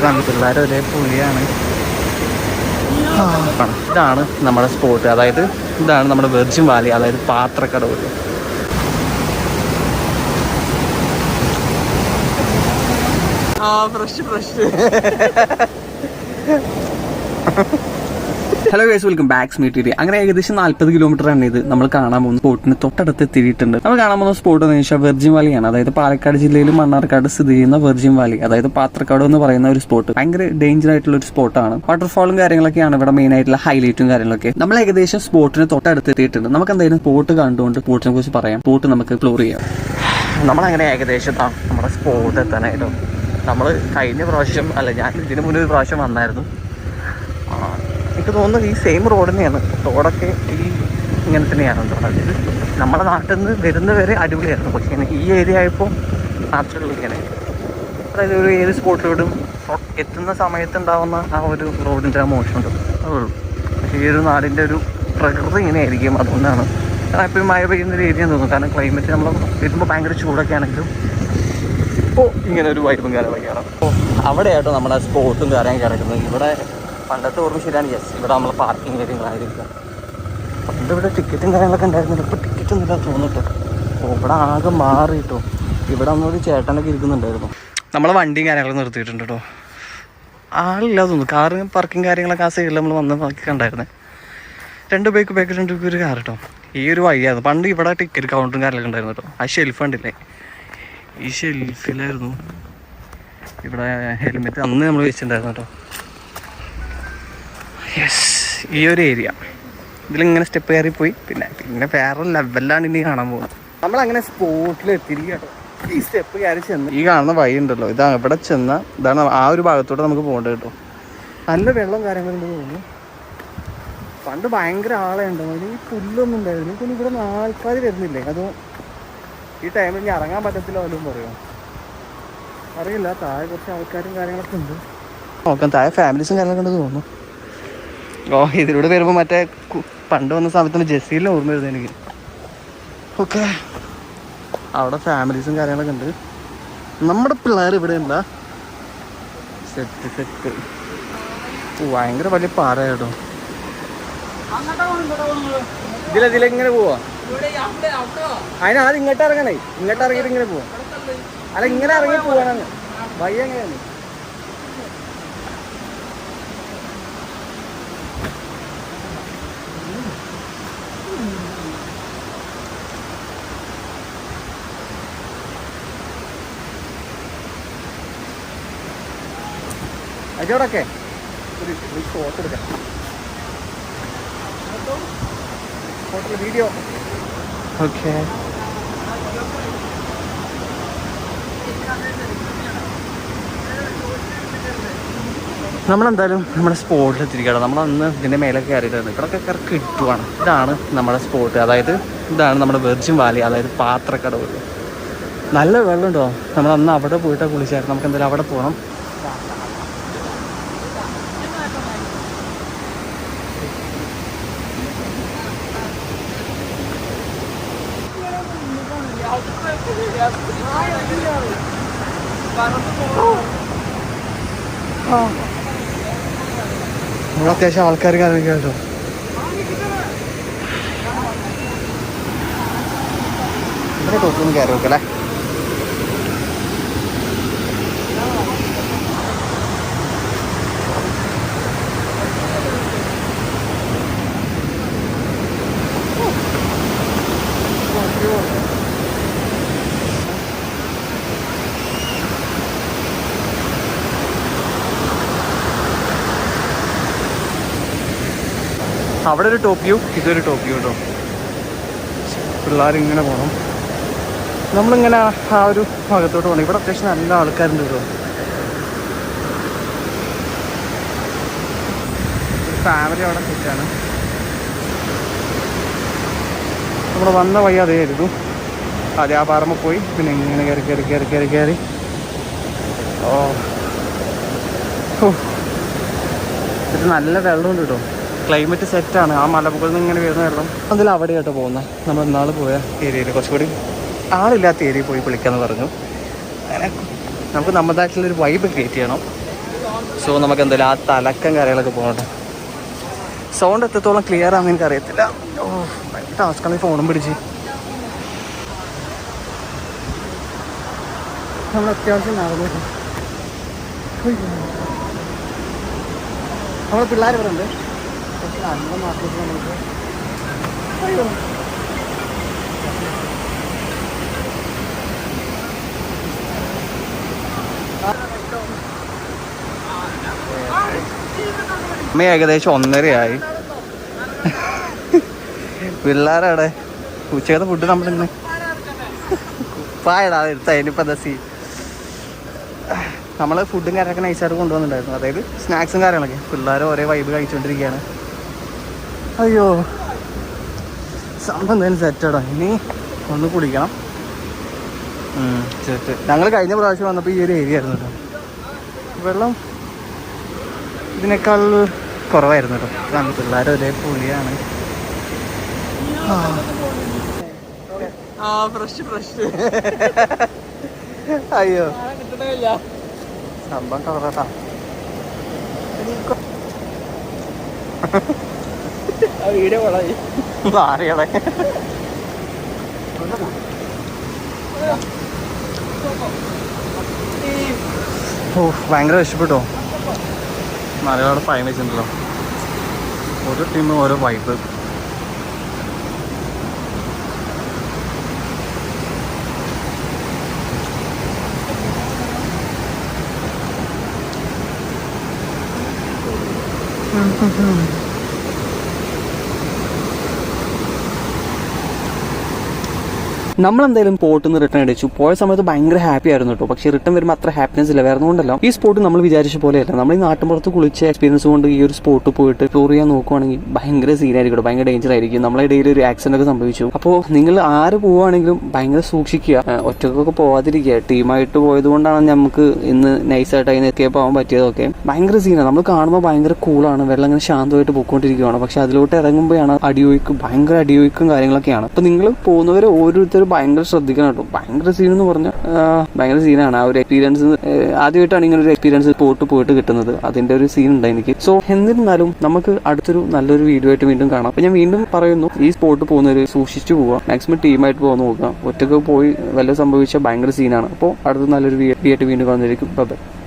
പിള്ളേർ ഒരേ പുലിയാണ് ഇതാണ് നമ്മുടെ സ്പോട്ട് അതായത് ഇതാണ് നമ്മുടെ വെർജിൻ വാലി അതായത് പാത്രക്കടവ്. ആ fresh fresh hello guys welcome backs meet അങ്ങനെ ഏകദേശം നാല്പത് കിലോമീറ്റർ ആണ് ഇത്. നമ്മൾ കാണാൻ പോകുന്ന സ്പോട്ടിന് തൊട്ടടുത്ത് എത്തിയിട്ടുണ്ട്. നമ്മൾ കാണാൻ പോകുന്ന സ്പോട്ട് എന്ന് വെച്ചാൽ വെർജിൻ വാലിയാണ് അതായത് പാലക്കാട് ജില്ലയിൽ മണ്ണാർക്കാട് സ്ഥിതി ചെയ്യുന്ന വെർജിൻ വാലി അതായത് പാത്രക്കാട് എന്ന് പറയുന്ന ഒരു സ്പോട്ട് ഭയങ്കര ഡേഞ്ചർ ആയിട്ടുള്ള ഒരു സ്പോട്ടാണ് വാട്ടർഫോളും കാര്യങ്ങളൊക്കെയാണ് ഇവിടെ മെയിൻ ആയിട്ടുള്ള ഹൈലൈറ്റും കാര്യങ്ങളൊക്കെ. നമ്മൾ ഏകദേശം സ്പോട്ടിന് തൊട്ടടുത്ത് എത്തിയിട്ടുണ്ട്. നമുക്ക് എന്തായാലും സ്പോട്ട് കണ്ടുകൊണ്ട് സ്പോട്ടിനെ കുറിച്ച് പറയാം. സ്പോട്ട് നമുക്ക് എക്സ്പ്ലോർ ചെയ്യാം. നമ്മളങ്ങനെ ഏകദേശം നമ്മുടെ സ്പോട്ട് എത്താനായിട്ടോ. നമ്മൾ കഴിഞ്ഞ പ്രാവശ്യം അല്ല ഞാൻ ഇതിനു മുന്നേ ഒരു പ്രാവശ്യം വന്നായിരുന്നു. എനിക്ക് തോന്നുന്നു ഈ സെയിം റോഡ് തന്നെയാണ്. റോഡൊക്കെ ഈ ഇങ്ങനെ തന്നെയാണ് അതായത് നമ്മുടെ നാട്ടിൽ നിന്ന് വരുന്നവരെ അടിപൊളിയായിരുന്നു. പക്ഷേ എനിക്ക് ഈ ഏരിയ ആയപ്പോൾ നാച്ചുറൽ ഇങ്ങനെ. അതായത് ഒരു ഏത് സ്പോട്ടിലോടും എത്തുന്ന സമയത്ത് ഉണ്ടാവുന്ന ആ ഒരു റോഡിന്റെ ആ മോശമുണ്ട് അതേ ഉള്ളൂ. പക്ഷേ ഈ ഒരു നാടിന്റെ ഒരു പ്രകൃതി ഇങ്ങനെയായിരിക്കും അതുകൊണ്ടാണ് കാരണം എപ്പോഴും മഴ പെയ്യുന്ന ഒരു ഏരിയ തോന്നുന്നു. കാരണം ക്ലൈമറ്റ് നമ്മൾ വരുമ്പോൾ ഭയങ്കര ചൂടൊക്കെ ആണെങ്കിലും ഇപ്പോൾ ഇങ്ങനെ ഒരു വൈബും കാര്യങ്ങളൊക്കെയാണ് അപ്പോൾ അവിടെയാട്ടോ നമ്മുടെ സ്പോട്ടും കാര്യം കിടക്കുന്നത് ഇവിടെ പണ്ടത്തെ ഓർമ്മ ശരിയാണ് യെസ് ഇവിടെ നമ്മൾ പാർക്കിംഗ് കാര്യങ്ങളായിരിക്കും. പണ്ട് ഇവിടെ ടിക്കറ്റും കാര്യങ്ങളൊക്കെ ഉണ്ടായിരുന്നില്ല. ഇപ്പോൾ ടിക്കറ്റ് ഒന്നുമില്ല തോന്നിട്ടോ ഇവിടെ ആകെ മാറിയിട്ടോ. ഇവിടെ അന്നൊരു ചേട്ടനൊക്കെ ഇരിക്കുന്നുണ്ടായിരുന്നു. നമ്മളെ വണ്ടിയും കാര്യങ്ങളൊക്കെ നിർത്തിയിട്ടുണ്ട് കേട്ടോ ആളില്ല തോന്നുന്നു. കാറ് പാർക്കിംഗ് കാര്യങ്ങളൊക്കെ ആ സൈഡിൽ നമ്മൾ വന്ന് കണ്ടായിരുന്നേ. രണ്ട് ബൈക്ക് ബൈക്ക് രണ്ട് ബൈക്ക് ഒരു കാർ കേട്ടോ ഈ ഒരു വഴിയായിരുന്നു. പണ്ട് ഇവിടെ ടിക്കറ്റ് കൗണ്ടറും കാര്യങ്ങളൊക്കെ ഉണ്ടായിരുന്നു കേട്ടോ ആ ഷെൽഫ് കണ്ടില്ലേ? ഈ ഷെൽഫിലായിരുന്നു ഇവിടെ ഹെൽമെറ്റ് അന്ന് നമ്മൾ വെച്ചിട്ടുണ്ടായിരുന്നു കേട്ടോ യെസ് ഈ ഒരു ഏരിയ ഇതിലിങ്ങനെ സ്റ്റെപ്പ് കയറി പോയി. പിന്നെ പിന്നെ വേറെ ലെവലാണ് ഇനി കാണാൻ പോകുന്നത്. നമ്മൾ അങ്ങനെ സ്പോട്ടിൽ എത്തിയിരിക്കട്ടോ കേട്ടോ. ഈ സ്റ്റെപ്പ് കയറി ചെന്ന് ഈ കാണുന്ന വഴി ഉണ്ടല്ലോ. ഇതാ ഇവിടെ ചെന്ന ഇതാണ് ആ ഒരു ഭാഗത്തോടെ നമുക്ക് പോകേണ്ടത് കേട്ടോ. നല്ല വെള്ളം കാര്യങ്ങളുണ്ട് തോന്നുന്നു. പണ്ട് ഭയങ്കര ആളെ ഉണ്ടാവും ഈ പുല്ലൊന്നും ഉണ്ടായിരുന്നു പിന്നെ ഇവിടെ ആൾക്കാർ വരുന്നില്ലേ? അതോ ഈ ടൈമിൽ ഇനി ഇറങ്ങാൻ പറ്റത്തില്ല വല്ലതും പറയുമോ അറിയില്ല. താഴെ കുറച്ച് ആൾക്കാരും കാര്യങ്ങളൊക്കെ ഉണ്ട്. നോക്കാം. താഴെ ഫാമിലീസും കാര്യങ്ങളൊക്കെ ഉണ്ട് തോന്നുന്നു. ഓ ഇതിലൂടെ വരുമ്പോൾ മറ്റേ പണ്ട് വന്ന സമയത്ത് ജെസ്സിയിലും ഓർമ്മ വരുന്നത് എനിക്ക്. ഓക്കെ. അവിടെ ഫാമിലീസും കാര്യങ്ങളൊക്കെ ഉണ്ട്. നമ്മുടെ പിള്ളേർ ഇവിടെ എന്താ? Set set. ഭയങ്കര വലിയ പാറ കേട്ടോ ഇതിലെതിലെങ്ങനെ പോവാ? അതിനാദ്യം ഇങ്ങോട്ട് ഇറങ്ങണേ. ഇങ്ങോട്ട് ഇറങ്ങിയിട്ട് ഇങ്ങനെ പോവാ? അല്ല ഇങ്ങനെ ഇറങ്ങി പോവാനാണ്. വയ്യ എങ്ങനെയാണ്? അജോടൊക്കെ ഒരു വീഡിയോ ഓക്കെ നമ്മളെന്തായാലും നമ്മുടെ സ്പോട്ടിൽ എത്തിരിക്കണം നമ്മൾ അന്ന് ഇതിന്റെ മേലെ കയറിയിട്ടുണ്ട് ഇവിടെയൊക്കെ കയറി കിട്ടുവാണ്. ഇതാണ് നമ്മുടെ സ്പോട്ട് അതായത് ഇതാണ് നമ്മുടെ വെർജിൻ വാലി അതായത് പാത്രക്കടവ്. നല്ല വെള്ളമുണ്ടോ? നമ്മൾ അന്ന് അവിടെ പോയിട്ടാണ് കുളിച്ചായിരുന്നു നമുക്ക് എന്തായാലും അവിടെ പോകണം ഇവിടെ അത്യാവശ്യം ആൾക്കാർ കാരണം കേട്ടോ. ഇവിടെ ടോപ്പൊന്ന് കയറി നോക്കല്ലേ അവിടെ ഒരു ടോപ്പ് വ്യൂ ഇതൊരു ടോപ്പ് വ്യൂ കേട്ടോ പിള്ളേരിങ്ങനെ പോകണം നമ്മളിങ്ങനെ ആ ഒരു ഭാഗത്തോട്ട് പോകണം ഇവിടെ അത്യാവശ്യം നല്ല ആൾക്കാരുണ്ട് കേട്ടോ ഫാമിലി അവിടെ സെറ്റാണ്. നമ്മൾ വന്ന വഴി അതേയായിരുന്നു അതെ ആ പാറമ്മ പോയി. പിന്നെ ഇങ്ങനെ കയറി കയറി കയറി കയറി കയറി. ഓ. ഇത് നല്ല വെള്ളമുണ്ട് കേട്ടോ ക്ലൈമറ്റ് സെറ്റാണ് ആ മലമുകളിൽ നിന്ന് ഇങ്ങനെ വരുന്ന വെള്ളം. അതിൽ അവിടെ ആയിട്ട് പോകുന്നത് നമ്മൾ ഇന്നാൾ പോയ ഏരിയയിൽ കുറച്ചുകൂടി ആളില്ലാത്ത ഏരിയയിൽ പോയി കുളിക്കാന്ന് പറഞ്ഞു. അങ്ങനെ നമുക്ക് നമ്മുടേതായിട്ടുള്ളൊരു വൈബ് ക്രിയേറ്റ് ചെയ്യണം. സോ നമുക്ക് എന്തായാലും ആ തലക്കം കാര്യങ്ങളൊക്കെ പോകട്ടെ. സൗണ്ട് എത്രത്തോളം ക്ലിയർ ആണെന്ന് എനിക്ക് അറിയത്തില്ല ഈ ഫോണും പിടിച്ച്. നമ്മൾ അത്യാവശ്യം നടന്നു നമ്മളെ പിള്ളേർ ഇവിടെ ഉണ്ട്. പക്ഷെ നല്ല മാർക്കറ്റ് നമുക്ക് അയ്യോ. അമ്മ ഏകദേശം ഒന്നരയായി. പിള്ളേരവിടെ ഉച്ചയുടെ ഫുഡ് നമ്മൾ ഇന്ന്. പായടാ എടുത്ത അതിനിപ്പോൾ എന്താ സീ നമ്മൾ ഫുഡും കാര്യങ്ങളൊക്കെ നൈസായിട്ട് കൊണ്ടുവന്നിട്ടുണ്ടായിരുന്നു. അതായത് സ്നാക്സും കാര്യങ്ങളൊക്കെ. പിള്ളേർ ഒരേ വൈബ് കഴിച്ചുകൊണ്ടിരിക്കുകയാണ് അയ്യോ. സംഭവം എന്തായാലും സെറ്റാടാ ഇനി ഒന്ന് കുടിക്കണം സെറ്റ് ഞങ്ങൾ കഴിഞ്ഞ പ്രാവശ്യം വന്നപ്പോൾ ഈ ഒരു ഏരിയ ആയിരുന്നു കേട്ടോ വെള്ളം ഇതിനേക്കാൾ കുറവായിരുന്നു കേട്ടോ കാരണം പിള്ളേർ ഒരേ പുളിയാണ് അയ്യോ. സംഭവം കളറാട്ടാ വീഡിയോ ഓ ഭയങ്കര വിഷപ്പെട്ടോ മലയാളം ഫൈൻ വെച്ചിട്ടുണ്ടല്ലോ. ഓരോ ടീമും ഓരോ വൈബ് നമ്മളെന്തായാലും പോട്ട് നിന്ന് റിട്ടേൺ അടിച്ചു. പോയ സമയത്ത് ഭയങ്കര ഹാപ്പി ആയിരുന്നു കേട്ടോ പക്ഷേ റിട്ടേൺ വരുമ്പോൾ അത്ര ഹാപ്പിനെസ് ഇല്ല. വേറെ കൊണ്ടല്ലോ ഈ സ്പോട്ട് നമ്മൾ വിചാരിച്ച പോലെയല്ല. നമ്മൾ ഈ നാട്ടിൻപുറത്ത് കുളിച്ച എക്സ്പീരിയൻസ് കൊണ്ട് ഈ ഒരു സ്പോട്ട് പോയിട്ട് ടൂർ ചെയ്യാൻ നോക്കുവാണെങ്കിൽ ഭയങ്കര സീനായിരിക്കും ഭയങ്കര ഡേഞ്ചർ ആയിരിക്കും. നമ്മളെ ഇടയിൽ ഒരു ആക്സിഡന്റ് ഒക്കെ സംഭവിച്ചു. അപ്പോൾ നിങ്ങൾ ആര് പോവുകയാണെങ്കിലും ഭയങ്കര സൂക്ഷിക്കുക. ഒറ്റക്കൊക്കെ പോവാതിരിക്കുക. ടീമായിട്ട് പോയത് കൊണ്ടാണ് നമുക്ക് ഇന്ന് നൈസായിട്ട് അതിന് എസ്കേപ്പ് ആവാൻ പറ്റിയതൊക്കെ. ഭയങ്കര സീനാണ് നമ്മൾ കാണുമ്പോൾ ഭയങ്കര കൂളാണ് വെള്ളം ഇങ്ങനെ ശാന്തമായിട്ട് പോയിക്കൊണ്ടിരിക്കുകയാണ് പക്ഷെ അതിലോട്ട് ഇറങ്ങുമ്പോഴാണ് അടിയൊഴുക്കും ഭയങ്കര അടിയൊഴുക്കും കാര്യങ്ങളൊക്കെയാണ്. അപ്പൊ നിങ്ങൾ പോകുന്നവരെ ഓരോരുത്തരും ഭയങ്കര ശ്രദ്ധിക്കണം കേട്ടോ. ഭയങ്കര സീൻ എന്ന് പറഞ്ഞാൽ ഭയങ്കര സീനാണ് ആ ഒരു എക്സ്പീരിയൻസ് ആദ്യമായിട്ടാണ് ഇങ്ങനെ ഒരു എക്സ്പീരിയൻസ് പോയിട്ട് പോയിട്ട് കിട്ടുന്നത്. അതിന്റെ ഒരു സീൻ ഉണ്ട് എനിക്ക്. സോ എന്നിരുന്നാലും നമുക്ക് അടുത്തൊരു നല്ലൊരു വീഡിയോ ആയിട്ട് വീണ്ടും കാണാം. അപ്പൊ ഞാൻ വീണ്ടും പറയുന്നു ഈ സ്പോട്ട് പോകുന്നവർ സൂക്ഷിച്ചു പോവുക. മാക്സിമം ടീമായിട്ട് പോകാൻ നോക്കുക. ഒറ്റയ്ക്ക് പോയി വല്ല സംഭവിച്ച ഭയങ്കര സീനാണ് അപ്പോൾ അടുത്ത നല്ലൊരു വീഡിയോ ആയിട്ട് വീണ്ടും കാണുന്നതായിരിക്കും. ബൈ